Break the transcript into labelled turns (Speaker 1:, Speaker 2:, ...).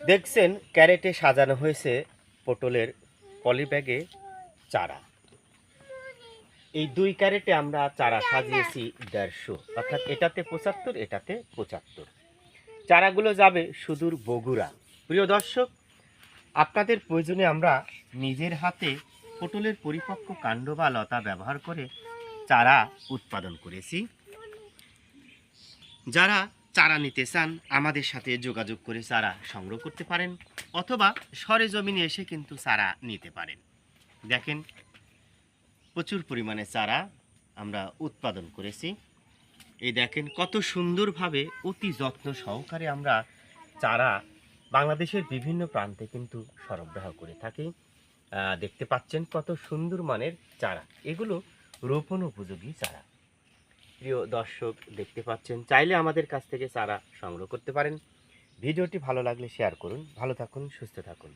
Speaker 1: দেখছেন ক্যারেটে সাজানো হয়েছে পটলের পলিব্যাগে চারা। এই দুই ক্যারেটে আমরা চারা সাজিয়েছি দেড়শো। অর্থাৎ এটাতে পঁচাত্তর এটাতে পঁচাত্তর। চারাগুলো যাবে সুদূর বগুড়া। প্রিয় দর্শক, আপনাদের প্রয়োজনে আমরা নিজের হাতে পটলের পরিপক্ক কাণ্ড বা লতা ব্যবহার করে চারা উৎপাদন করেছি। যারা চারা নিতে চান, আমাদের সাথে যোগাযোগ করে চারা সংগ্রহ করতে পারেন, অথবা সরেজমিনে এসে কিন্তু চারা নিতে পারেন। দেখেন, প্রচুর পরিমাণে চারা আমরা উৎপাদন করেছি। এই দেখেন, কত সুন্দরভাবে অতি যত্ন সহকারে আমরা চারা বাংলাদেশের বিভিন্ন প্রান্তে কিন্তু সরবরাহ করে থাকি। দেখতে পাচ্ছেন কত সুন্দর মানের চারা। এগুলো রোপণ উপযোগী চারা। প্রিয় দর্শক দেখতে পাচ্ছেন, চাইলে আমাদের কাছ থেকে চারা সংগ্রহ করতে পারেন। ভিডিওটি ভালো লাগলে শেয়ার করুন। ভালো থাকুন, সুস্থ থাকুন।